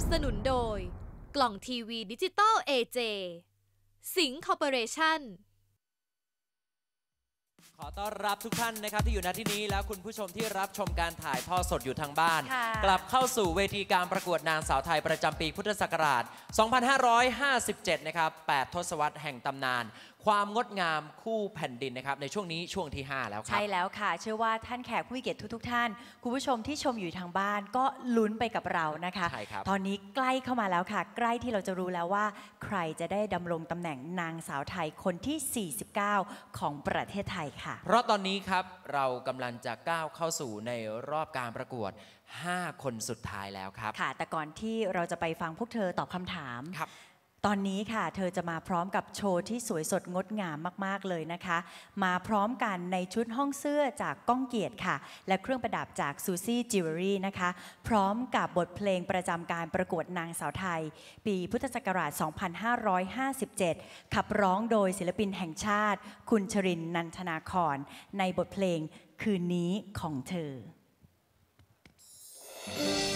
บสนุนโดย กล่องทีวีดิจิตอล AJ สิงคอร์ปอเรชั่นขอต้อนรับทุกท่านนะครับที่อยู่ณที่นี้แล้วคุณผู้ชมที่รับชมการถ่ายทอดสดอยู่ทางบ้านค่ะกลับเข้าสู่เวทีการประกวดนางสาวไทยประจำปีพุทธศักราช 2557 นะครับ 8 ทศวรรษแห่งตำนานความงดงามคู่แผ่นดินนะครับในช่วงนี้ช่วงที่ 5 แล้วครัใช่แล้วค่ะ เชื่อว่าท่านแขกผู้มีเกียรติทุกๆ ท่าน คุณผู้ชมที่ชมอยู่ทางบ้านก็ลุ้นไปกับเรานะคะใช่ครับตอนนี้ใกล้เข้ามาแล้วค่ะ ใกล้ที่เราจะรู้แล้วว่า ใครจะได้ดำรงตำแหน่งนางสาวไทยคนที่ 49 ของประเทศไทยค่ะ เพราะตอนนี้ครับเรากำลังจะก้าวเข้าสู่ในรอบการประกวด 5 คนสุดท้ายแล้วครับ ค่ะ แต่ก่อนที่เราจะไปฟังพวกเธอตอบคำถามครับ ตอนนี้ค่ะ เธอจะมาพร้อมกับโชว์ที่สวยสดงดงามมาก ๆ เลยนะคะ มาพร้อมกันในชุดห้องเสื้อจากก้องเกียรติค่ะ และเครื่องประดับจากซูซี่จิวเวลรี่นะคะ พร้อมกับบทเพลงประจำการประกวดนางสาวไทย ปีพุทธศักราช 2557 ขับร้องโดยศิลปินแห่งชาติ คุณชรินนันทนาครในบทเพลงคืนนี้ของเธอคือ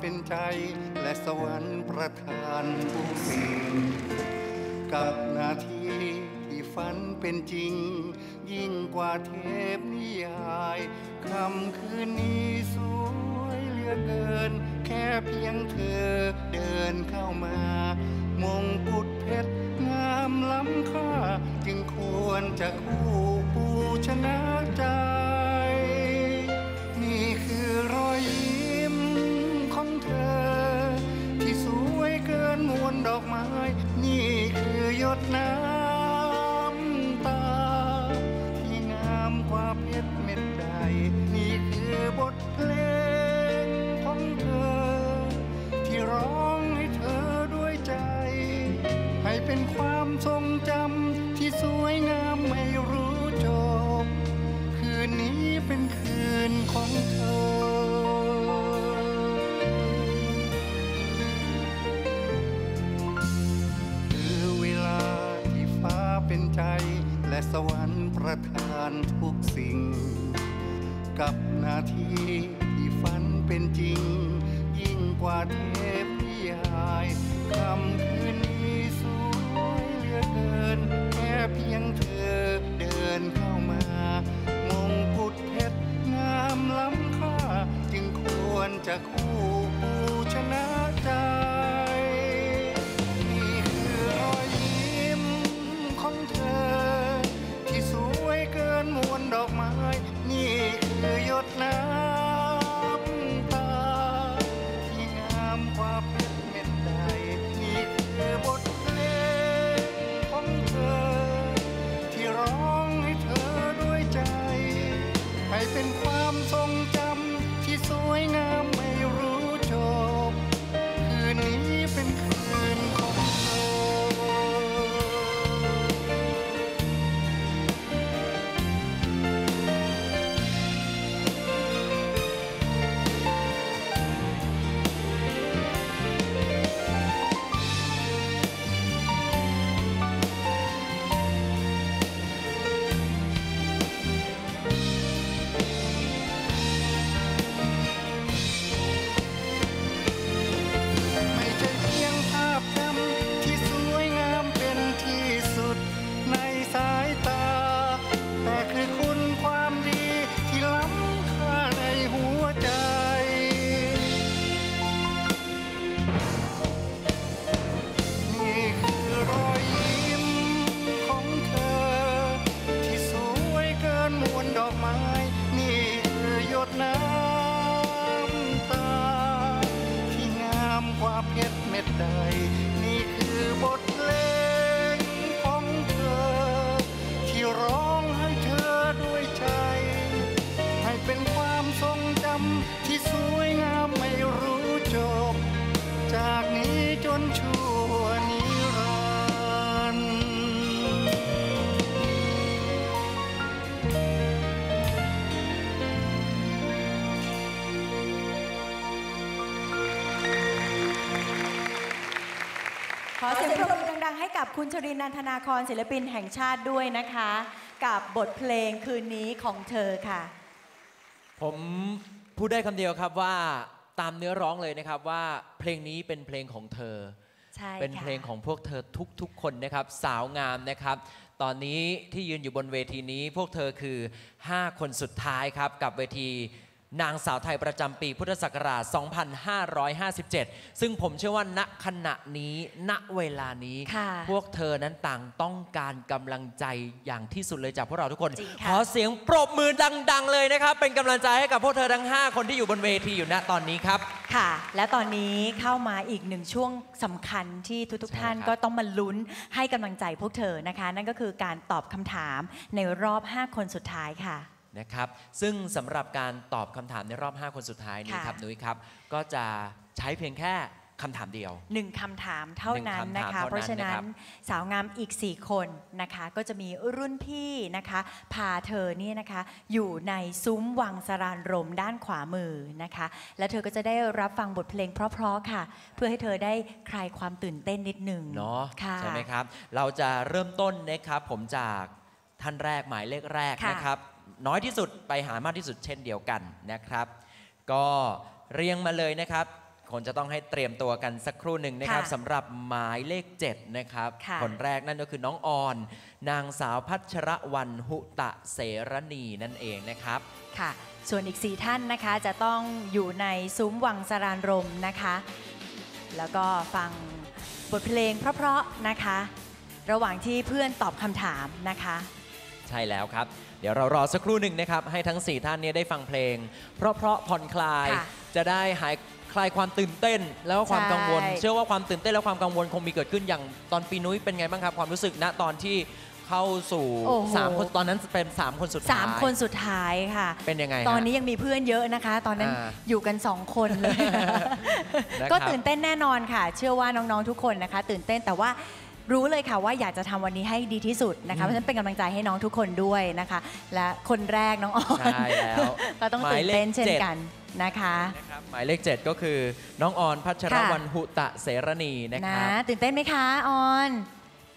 เป็นใจ และสวรรค์ประทานทุกสิ่ง กับนาทีที่ฝันเป็นจริง ยิ่งกว่าเทพนิยายคำคืนนี้สวยเหลือเกิน แค่เพียงเธอเดินเข้ามามงกุฎเพชรงามล้ำค่า จึงควรจะคู่ปูชนะใจ อกไม้ นี่คือหยดน้ำ ความทรงจำที่สวยงามไม่รู้ กับคุณชรินทร์นันทนาครศิลปินแห่งชาติด้วยนะคะ กับบทเพลงคืนนี้ของเธอค่ะ ผมพูดได้คำเดียวครับว่าตามเนื้อร้องเลยนะครับว่าเพลงนี้เป็นเพลงของเธอใช่เป็นค่ะเพลงของพวกเธอทุกๆคนนะครับ สาวงามนะครับ ตอนนี้ที่ยืนอยู่บนเวทีนี้พวกเธอคือ 5 คนสุดท้ายครับกับเวที นางสาวไทยประจำปีพุทธศักราช 2557 ซึ่งผมเชื่อว่าณขณะนี้ ณเวลานี้ค่ะพวกเธอนั้นต่างต้องการกำลังใจอย่างที่สุดเลยจากพวกเราทุกคนจริงขค่ะอเสียงปรบมือดัง ๆ เลยนะครับ เป็นกำลังใจให้กับพวกเธอทั้ง 5 คนที่อยู่บนเวทีอยู่ณตอนนี้ครับ ค่ะ และตอนนี้เข้ามาอีกหนึ่งช่วงสำคัญที่ทุกใช่ๆท่านครับก็ต้องมาลุ้นให้กำลังใจพวกเธอนะคะ นั่นก็คือการตอบคำถามในรอบ 5 คนสุดท้ายค่ะ นะครับ ซึ่งสำหรับการตอบคำถามในรอบ 5 คนสุดท้ายนี้ค่ะ ครับนุ้ยครับ ก็จะใช้เพียงแค่คำถามเดียว หนึ่งคำถามเท่านั้นหนึ่งนะคำถามคะเท่านั้นเพราะฉะนั้นนะครับสาวงามอีก 4 คนนะคะ ก็จะมีรุ่นพี่นะคะพาเธอเนี่ยนะคะอยู่ในซุ้มวังสรานรมด้านขวามือนะคะ และเธอก็จะได้รับฟังบทเพลงเพราะๆค่ะ เพื่อให้เธอได้คลายความตื่นเต้นนิดหนึ่งเนาะค่ะ ใช่ไหมครับ เราจะเริ่มต้นนะครับผมจากท่านแรกหมายเลขแรกค่ะ นะครับ น้อยที่สุดไปหามากที่สุดเช่นเดียวกันนะครับ ก็เรียงมาเลยนะครับ คนจะต้องให้เตรียมตัวกันสักครู่หนึ่งนะครับค่ะสำหรับหมายเลข 7 นะครับค่ะคนแรกนั่นก็คือน้องออน นางสาวพัชรวรรณหุตะเสรณีนั่นเองนะครับค่ะ ส่วนอีก 4 ท่านนะคะจะต้องอยู่ในซุ้มวังสรานรมนะคะ แล้วก็ฟังบทเพลงเพราะๆนะคะ ระหว่างที่เพื่อนตอบคำถามนะคะ ใช่แล้วครับ เดี๋ยวเรารอสักครู่หนึ่งนะครับ ให้ทั้ง 4 ท่านเนี้ได้ฟังเพลง เพราะเพราะผ่อนคลาย ค่ะจะได้หายคลายความตื่นเต้น แล้วก็ความใช่กังวลเชื่อว่าความตื่นเต้นและความกังวลคงมีเกิดขึ้นอย่างตอนปีนุ้ยเป็นไงบ้างครับ ความรู้สึกณตอนที่เข้าสู่โอ้โห สามคนตอนนั้นเป็น3คนสุดท้ายสามคนสุดท้ายค่ะ เป็นยังไงฮะ ตอนนี้ยังมีเพื่อนเยอะนะคะ ตอนนั้นอ่าอยู่กันสองคนเลย นะครับก็ตื่นเต้นแน่นอนค่ะ เชื่อว่าน้องๆทุกคนนะคะ ตื่นเต้นแต่ว่า รู้เลยค่ะว่าอยากจะทำวันนี้ให้ดีที่สุดนะคะเพราะฉะนั้นเป็นกำลังใจให้น้องทุกคนด้วยนะคะ และคนแรกน้องออนใช่แล้วก็ต้องตื่นเต้นเช่นกันนะคะนะครับหมายเลข 7 ก็คือน้องออนพัชรวรรณหุตะเสรณีนะคนะรับตื่นเต้นไหมคะออน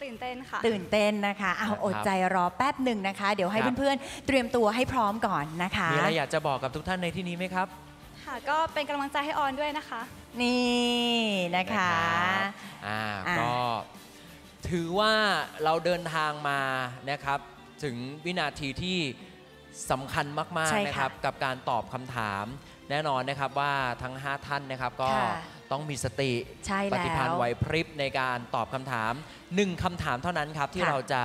ตื่นเต้นค่ะตื่นเต้นนะคะเอาครับอดใจรอแป๊บหนึ่งนะคะ เดี๋ยวให้ครับเพื่อนๆ เตรียมตัวให้พร้อมก่อนนะคะมีอะไรอยากจะบอกกับทุกท่านในที่นี้ไหมครับ ค่ะก็เป็นกำลังใจให้ออนด้วยนะคะ นี่นะคะนะครับอ่าอ่าก็ ถือว่าเราเดินทางมานะครับ ถึงวินาทีที่สำคัญมาก ใช่ๆ ค่ะนะครับ กับการตอบคำถามแน่นอนนะครับว่าทั้ง 5 ท่านนะครับก็ค่ะต้องมีสติใช่ปแล้วฏิภาณไหวพริบในการตอบคำถามหนึ่งคำถามเท่านั้นครับ ที่ค่ะ เราจะ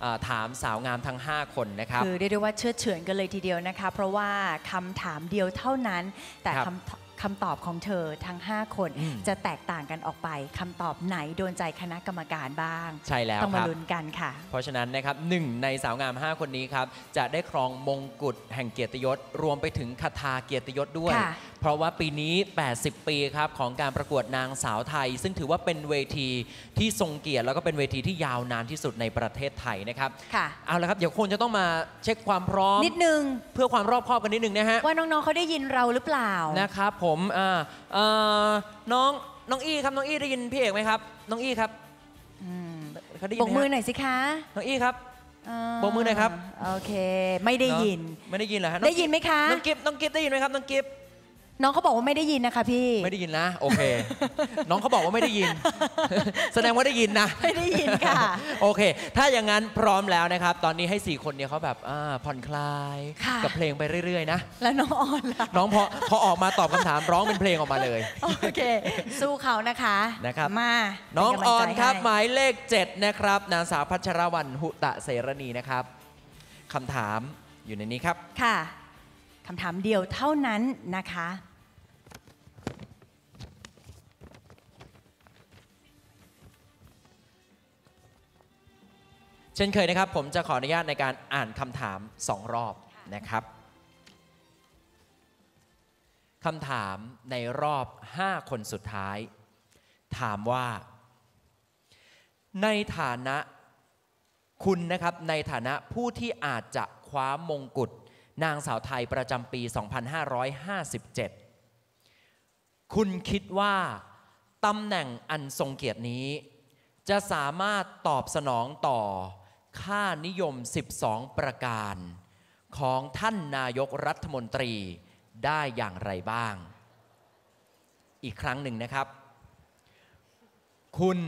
เอ่อถามสาวงามทั้ง 5 คนนะครับ คือเรียกได้ว่าเชื่อดเฉือนกันเลยทีเดียวนะคะ เพราะว่าคำถามเดียวเท่านั้น แต่ครับคำ คำตอบของเธอทั้ง 5 คนอืมจะแตกต่างกันออกไปคำตอบไหนโดนใจคณะกรรมการบ้าง ใช่แล้วต้องคมารับลุ้นกันค่ะ เพราะฉะนั้นนะครับหนึ่งในสาวงาม 5 คนนี้ครับจะได้ครองมงกุฎแห่งเกียรติยศ รวมไปถึงคาถาเกียรติยศด้วยค่ะเพราะว่าปีนี้ 80 ปีครับของการประกวดนางสาวไทย ซึ่งถือว่าเป็นเวทีที่ทรงเกียรติแล้วก็เป็นเวทีที่ยาวนานที่สุดในประเทศไทยนะครับค่ะเอาละครับเดี๋ยวคนจะต้องมาเช็คความพร้อมนิดนึง เพื่อความรอบคอบกันนิดนึงนะฮะว่าน้องๆเขาได้ยินเราหรือเปล่านะครับผมอ่าเอ่อน้องน้องอี้ครับน้องอี้ได้ยินพี่เอกไหมครับน้องอี้ครับอืมเขาได้ยิบนกไหมมือฮะหน่อยสิคะน้องอี้ครับาโบกมือหน่อยครับโอเค ไม่ได้ยินเอะไม่ได้ยินเหรอฮะได้ยินไหมคะน้องกิฟน้องกิฟได้ยินไหมครับน้องกิฟ น้องเขาบอกว่าไม่ได้ยินนะคะพี่ ไม่ได้ยินนะ โอเค น้องเขาบอกว่าไม่ได้ยิน แสดงว่าได้ยินนะ ไม่ได้ยินค่ะ โอเค ถ้าอย่างนั้นพร้อมแล้วนะครับ ตอนนี้ให้ 4 คนเนี่ยเขาแบบอ่าผ่อนคลาย ค่ะ กับเพลงไปเรื่อยๆนะ แล้วน้องออนล่ะน้องพอพอออกมาตอบคำถามร้องเป็นเพลงออกมาเลย โอเค สู้เขานะคะนะครับ มาน้องเป็ออนกำลังใจครับให้หมายเลข 7 นะครับ นางสาวพัชรวรรณหุตะเสรณีนะครับคำถามอยู่ในนี้ครับ ค่ะคำถามเดียวเท่านั้นนะคะ เช่นเคยนะครับ ผมจะขออนุญาตในการอ่านคำถามสองรอบนะครับคำถามในรอบ 5 คนสุดท้าย ถามว่า ในฐานะคุณนะครับในฐานะผู้ที่อาจจะคว้ามงกุฎนางสาวไทยประจำปี 2557 คุณคิดว่าตำแหน่งอันทรงเกียรตินี้ จะสามารถตอบสนองต่อ ค่านิยม 12 ประการ ของท่านนายกรัฐมนตรีได้อย่างไรบ้าง อีกครั้งหนึ่งนะครับ คุณ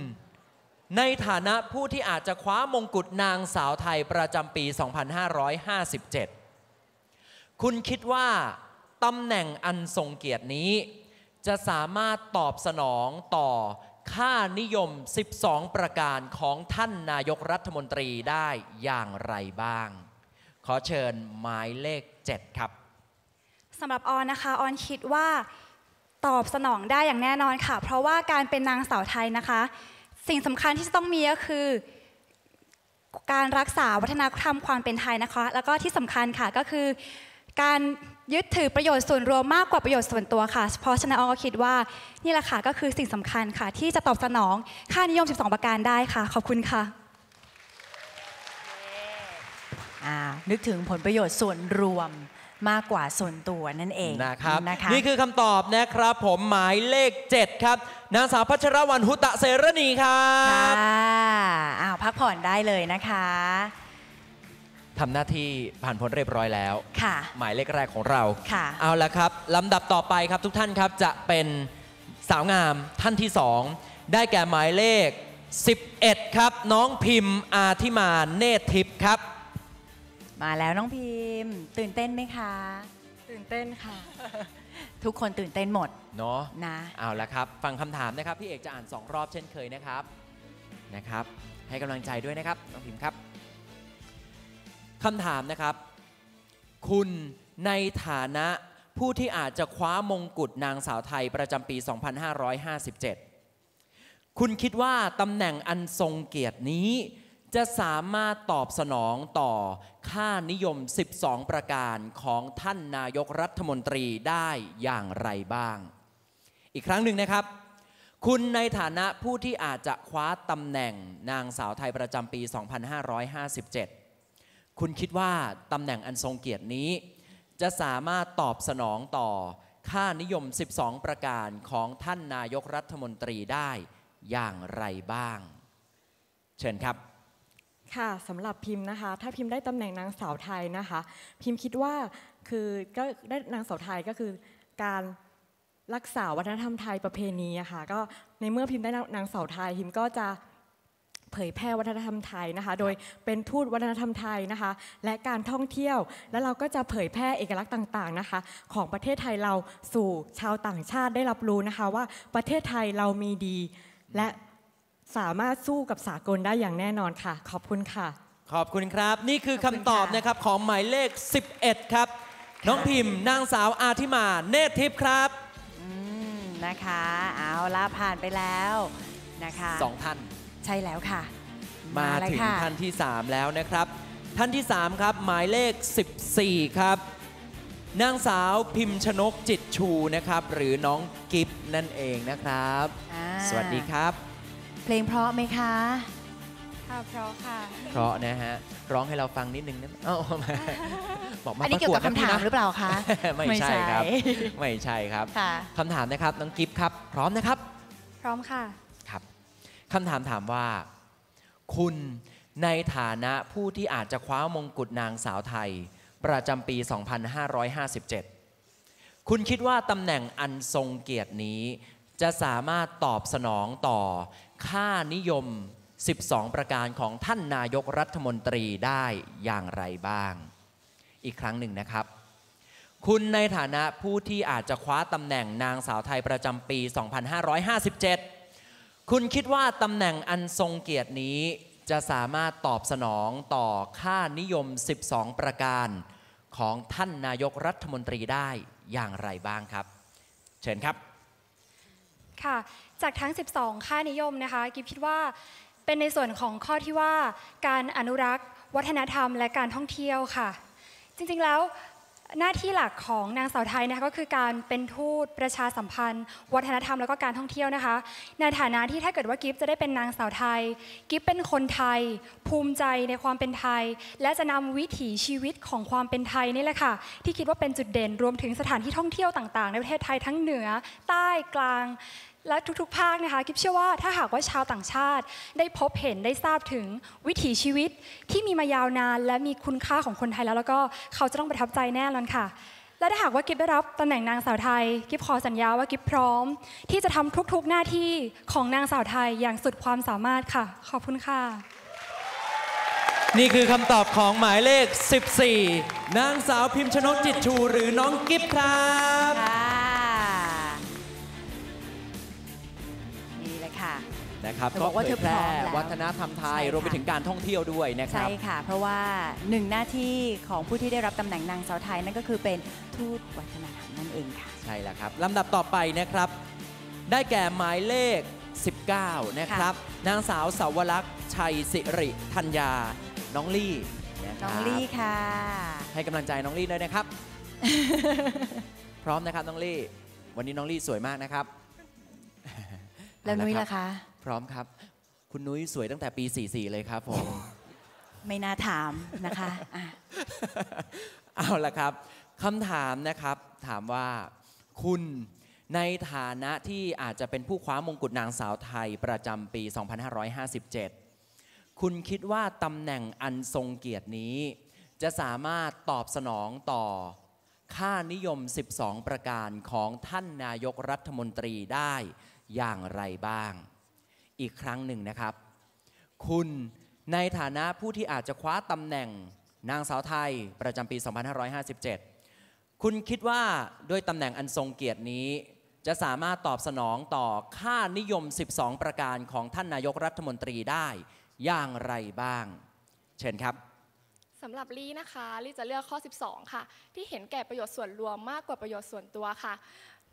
ในฐานะผู้ที่อาจจะคว้ามงกุฎนางสาวไทยประจำปี 2557 คุณคิดว่าตำแหน่งอันทรงเกียรตินี้ จะสามารถตอบสนองต่อ ค่านิยม 12 ประการของท่านนายกรัฐมนตรีได้อย่างไรบ้าง ขอเชิญหมายเลข 7 ครับสำหรับออนนะคะออนคิดว่าตอบสนองได้อย่างแน่นอนค่ะ เพราะว่าการเป็นนางสาวไทยนะคะ สิ่งสำคัญที่จะต้องมีก็คือ การรักษาวัฒนธรรมความเป็นไทยนะคะ แล้วก็ที่สำคัญค่ะก็คือ การ ยึดถือประโยชน์ส่วนรวมมากกว่าประโยชน์ส่วนตัวค่ะ เพราะฉะนั้นออนก็คิดว่านี่แหละค่ะก็คือสิ่งสำคัญค่ะ ที่จะตอบสนองค่านิยม 12 ประการได้ค่ะ ขอบคุณค่ะอ่านึกถึงผลประโยชน์ส่วนรวมมากกว่าส่วนตัวนั่นเองนะครับนะคะนี่คือคำตอบนะครับ ผมหมายเลข 7 ครับ นางสาวพัชรวรรณหุตะเสรณีครัค่ะบอ้าวพักผ่อนได้เลยนะคะ ทำหน้าที่ผ่านพ้นเรียบร้อยแล้ว ค่ะ หมายเลขแรกของเรา ค่ะ เอาละครับลำดับต่อไปครับทุกท่านครับจะเป็นสาวงามท่านที่ 2 ได้แก่หมายเลข 11 ครับ น้องพิมพ์อาทิมานเนธทิพย์ครับ มาแล้วน้องพิมพ์ ตื่นเต้นไหมคะ ตื่นเต้นค่ะ ทุกคนตื่นเต้นหมดเนาะนะ เอาละครับ ฟังคำถามนะครับ พี่เอกจะอ่าน 2 รอบเช่นเคยนะครับนะครับ ให้กำลังใจด้วยนะครับ น้องพิมพ์ครับ คำถามนะครับ คุณในฐานะผู้ที่อาจจะคว้ามงกุฎนางสาวไทยประจำปี 2557 คุณคิดว่าตำแหน่งอันทรงเกียรตินี้ จะสามารถตอบสนองต่อค่านิยม 12 ประการของท่านนายกรัฐมนตรีได้อย่างไรบ้าง อีกครั้งหนึ่งนะครับ คุณในฐานะผู้ที่อาจจะคว้าตำแหน่งนางสาวไทยประจำปี 2557 คุณคิดว่าตำแหน่งอันทรงเกียรตินี้ จะสามารถตอบสนองต่อค่านิยม 12 ประการของท่านนายกรัฐมนตรีได้อย่างไรบ้าง เชิญครับ ค่ะสำหรับพิมพ์นะคะ ถ้าพิมพ์ได้ตำแหน่งนางสาวไทยนะคะ พิมพ์คิดว่าคือก็ได้นางสาวไทยก็คือการรักษาวัฒนธรรมไทยประเพณีอะค่ะก็ในเมื่อพิมพ์ได้นางสาวไทยพิมพ์ก็จะ เผยแพร่วัฒนธรรมไทยนะคะ โดยเป็นทูตวัฒนธรรมไทยนะคะ และการท่องเที่ยว แล้วเราก็จะเผยแพร่เอกลักษณ์ต่างๆนะคะ ของประเทศไทยเราสู่ชาวต่างชาติได้รับรู้นะคะ ว่าประเทศไทยเรามีดี และสามารถสู้กับสากลได้อย่างแน่นอนค่ะ ขอบคุณค่ะ ขอบคุณครับ นี่คือขอบคุณคำตอบค่ะนะครับของหมายเลข 11 ครับ น้องพิมพ์ นางสาวอาทิมา เนธทิพย์ครับอืมนะคะ เอาละผ่านไปแล้วนะคะสองท่าน ใช่แล้วค่ะ มาเลยถึงค่ะท่านที่ 3 แล้วนะครับ ท่านที่ 3 ครับ หมายเลข 14 ครับ นางสาวพิมพ์ชนกจิตชูนะครับ หรือน้องกิฟนั่นเองนะครับอ่าสวัสดีครับ เพลงเพราะไหมคะค่ะเพราะค่ะ เพราะนะฮะ ร้องให้เราฟังนิดนึงนะเอ้ามาบอกมาอันนี้ประเกี่ยกววดกับนะคำพี่ถามนะหรือเปล่าคะ ไม่ไม่ใช่ใช่ครับ ไม่ใช่ครับค่ะคำถามนะครับ น้องกิฟครับ พร้อมนะครับ พร้อมค่ะ คำถามถามว่า คุณในฐานะผู้ที่อาจจะคว้ามงกุฎนางสาวไทย ประจำปี 2557 คุณคิดว่าตำแหน่งอันทรงเกียรตินี้ จะสามารถตอบสนองต่อค่านิยม 12 ประการของท่านนายกรัฐมนตรีได้อย่างไรบ้าง อีกครั้งหนึ่งนะครับ คุณในฐานะผู้ที่อาจจะคว้าตำแหน่งนางสาวไทยประจำปี 2557 คุณคิดว่าตำแหน่งอันทรงเกียรตินี้จะสามารถตอบสนองต่อค่านิยม 12 ประการของท่านนายกรัฐมนตรีได้อย่างไรบ้างครับ เชิญครับ ค่ะ จากทั้ง 12 ค่านิยมนะคะ กิฟคิดว่าเป็นในส่วนของข้อที่ว่าการอนุรักษ์ วัฒนธรรมและการท่องเที่ยวค่ะ จริงๆแล้ว หน้าที่หลักของนางสาวไทยนะคะก็คือการเป็นทูตประชาสัมพันธ์ วัฒนธรรมแล้วก็การท่องเที่ยวนะคะ ในฐานะที่ถ้าเกิดว่ากิฟจะได้เป็นนางสาวไทย กิฟเป็นคนไทย ภูมิใจในความเป็นไทย และจะนำวิถีชีวิตของความเป็นไทยนี่แหละค่ะ ที่คิดว่าเป็นจุดเด่นรวมถึงสถานที่ท่องเที่ยวต่างๆ ในประเทศไทยทั้งเหนือ ใต้กลาง และทุกๆ ภาคนะคะกิฟเชื่อว่าถ้าหากว่าชาวต่างชาติ ได้พบเห็นได้ทราบถึงวิถีชีวิตที่มีมายาวนาน และมีคุณค่าของคนไทยแล้วแล้วก็เขาจะต้องประทับใจแน่นอนค่ะ และถ้าหากว่ากิฟได้รับตำแหน่งนางสาวไทย กิฟขอสัญญาว่ากิฟพร้อม ที่จะทำทุกๆหน้าที่ของนางสาวไทยอย่างสุดความสามารถค่ะ ขอบคุณค่ะ นี่คือคำตอบของหมายเลข 14 นางสาวพิมพ์ชนกจิตชูหรือน้องกิฟครับ นะครับเธอบอกว่าผเธยอแพร่พร้อมแล้ววัฒนธรรมไทยใช่ค่ะรวมไปถึงการท่องเที่ยวด้วยนะครัใช่บค่ะ เพราะว่าหนึ่งหน้าที่ของผู้ที่ได้รับตำแหน่งนางสาวไทยนั่นก็คือเป็นทูตวัฒนธรรมนั่นเองค่ะใช่แล้วครับลำดับต่อไปนะครับ ได้แก่หมายเลข 19 นะครับ นางสาวสาวรักษ์ชัยสิริธัญญาน้องลี่นะคน้รัอบงลี่ค่ะ ให้กำลังใจน้องลี่ด้วยนะครับ พร้อมนะครับน้องลี่ วันนี้น้องลี่สวยมากนะครับ แล้วนุ้ยเอาล่ะครับคะ พร้อมครับ คุณนุ้ยสวยตั้งแต่ปี 44 เลยครับผม ไม่น่าถามนะคะอะเอาละครับคำถามนะครับถามว่าคุณในฐานะที่อาจจะเป็นผู้คว้ามงกุฎนางสาวไทยประจำปี 2557 คุณคิดว่าตำแหน่งอันทรงเกียรตินี้ จะสามารถตอบสนองต่อค่านิยม 12 ประการของท่านนายกรัฐมนตรีได้อย่างไรบ้าง อีกครั้งหนึ่งนะครับ คุณในฐานะผู้ที่อาจจะคว้าตำแหน่งนางสาวไทยประจำปี 2557 คุณคิดว่าด้วยตำแหน่งอันทรงเกียรตินี้ จะสามารถตอบสนองต่อค่านิยม 12 ประการของท่านนายกรัฐมนตรีได้อย่างไรบ้าง เชิญครับสำหรับลี่นะคะลี่จะเลือกข้อ 12 ค่ะ ที่เห็นแก่ประโยชน์ส่วนรวมมากกว่าประโยชน์ส่วนตัวค่ะ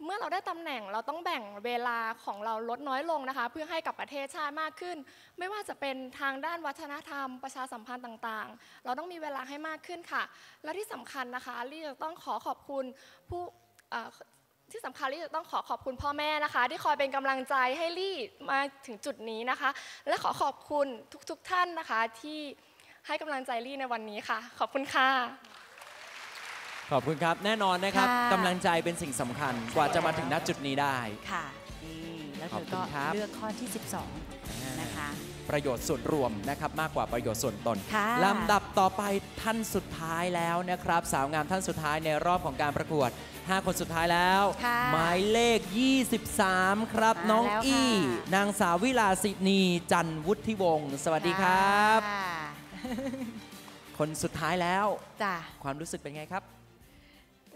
เมื่อเราได้ตำแหน่งเราต้องแบ่งเวลาของเราลดน้อยลงนะคะ เพื่อให้กับประเทศชาติมากขึ้น ไม่ว่าจะเป็นทางด้านวัฒนธรรม ประชาสัมพันธ์ต่างๆ เราต้องมีเวลาให้มากขึ้นค่ะ และที่สำคัญนะคะลี่จะต้องขอขอบคุณผู้ที่สำคัญลี่จะต้องขอขอบคุณพ่อแม่นะคะ ที่คอยเป็นกำลังใจให้ลี่มาถึงจุดนี้นะคะ และขอขอบคุณทุกๆท่านนะคะที่ให้กำลังใจลี่ในวันนี้ค่ะ ขอบคุณค่ะ ขอบคุณครับ แน่นอนนะครับค่ะกำลังใจเป็นสิ่งสำคัญกว่าจะมาถึงณจุดนี้ได้ ค่ะนี่แล้วเธขอบอคุก็ณครับเลือกข้อที่ 12 นะคะ ประโยชน์ส่วนรวมนะครับมากกว่าประโยชน์ส่วนตนค่ะลำดับต่อไปท่านสุดท้ายแล้วนะครับ สาวงามท่านสุดท้ายในรอบของการประกวด 5 คนสุดท้ายแล้วค่ะหมายเลข 23 ครับมาน้องแล้วค่ะอี้ นางสาววิลาสินีจันทร์วุฒิวงศ์สวัสดีครับค่ะคนสุดท้ายแล้วจ้ะความรู้สึกเป็นไงครับ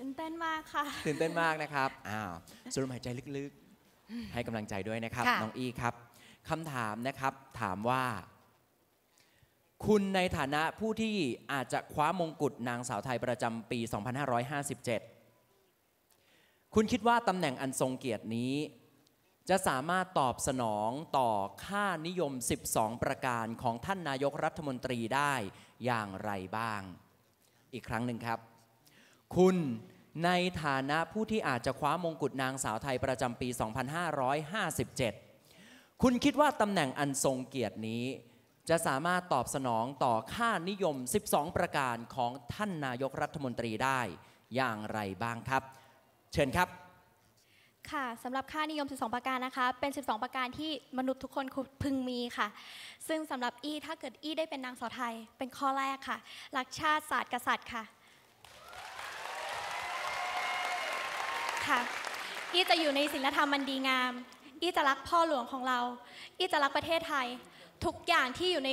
ตื่นเต้นมากค่ะ ตื่นเต้นมากนะครับอ้าวสูดลมหายใจลึกๆ ให้กำลังใจด้วยนะครับ ค่ะ น้องอีครับคำถามนะครับถามว่า คุณในฐานะผู้ที่อาจจะคว้ามงกุฎนางสาวไทยประจำปี 2557 คุณคิดว่าตำแหน่งอันทรงเกียรตินี้ จะสามารถตอบสนองต่อค่านิยม 12 ประการของท่านนายกรัฐมนตรีได้อย่างไรบ้าง อีกครั้งหนึ่งครับ คุณในฐานะผู้ที่อาจจะคว้ามงกุฎนางสาวไทยประจำปี 2557 คุณคิดว่าตำแหน่งอันทรงเกียรตินี้ จะสามารถตอบสนองต่อค่านิยม 12 ประการของท่านนายกรัฐมนตรีได้อย่างไรบ้างครับ เชิญครับ ค่ะสำหรับค่านิยม 12 ประการนะคะ เป็น 12 ประการที่มนุษย์ทุกคนพึงมีค่ะ ซึ่งสำหรับอีถ้าเกิดอีได้เป็นนางสาวไทย เป็นข้อแรกค่ะ รักชาติศาสตร์กษัตริย์ค่ะ ค่ะ อีจะอยู่ในศีลธรรมมันดีงาม อีจะรักพ่อหลวงของเรา อีจะรักประเทศไทย ทุกอย่างที่อยู่ใน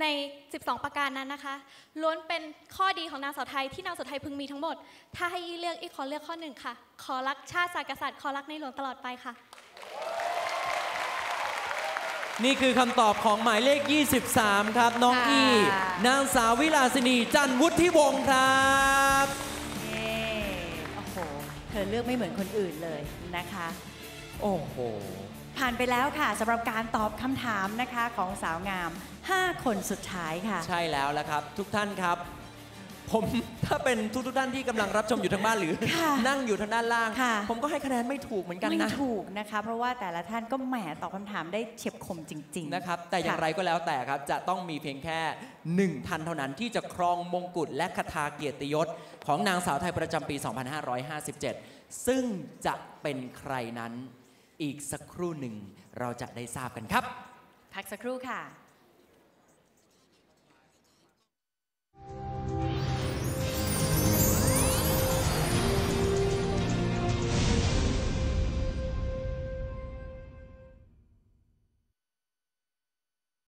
ใน 12 ประการนั้นนะคะ ล้วนเป็นข้อดีของนางสาวไทยที่นางสาวไทยพึงมีทั้งหมด ถ้าให้อีเลือกอีขอเลือกข้อหนึ่งค่ะ ขอรักชาติศาสตร์กษัตริย์ ขอรักในหลวงตลอดไปค่ะ นี่คือคำตอบของหมายเลข 23 ครับ น้องค่ะ อี้นางสาววิลาสินีจันทร์วุฒิวงศ์ครับนี่โอ้โห เธอเลือกไม่เหมือนคนอื่นเลยนะคะ โอ้โห ผ่านไปแล้วค่ะสำหรับการตอบคำถามนะคะของสาวงาม 5 คนสุดท้ายค่ะ ใช่แล้วละครับ ทุกท่านครับ ผมถ้าเป็นทุกทุกๆท่านที่กำลังรับชมอยู่ทางบ้านหรือ ค่ะนั่งอยู่ทางด้านล่าง ค่ะ ผมก็ให้คะแนนไม่ถูกเหมือนกันไม่นะถูกนะคะ เพราะว่าแต่ละท่านก็แหมตอบคำถามได้เฉียบคมจริงๆ นะครับ แต่อย่างไรก็แล้วแต่ครับ จะต้องมีเพียงแค่หนึ่งท่านเท่านั้นที่จะครองมงกุฎและคาถาเกียรติยศ ของนางสาวไทยประจำปี 2557 ซึ่งจะเป็นใครนั้นอีกสักครู่หนึ่งเราจะได้ทราบกันครับ พักสักครู่ค่ะ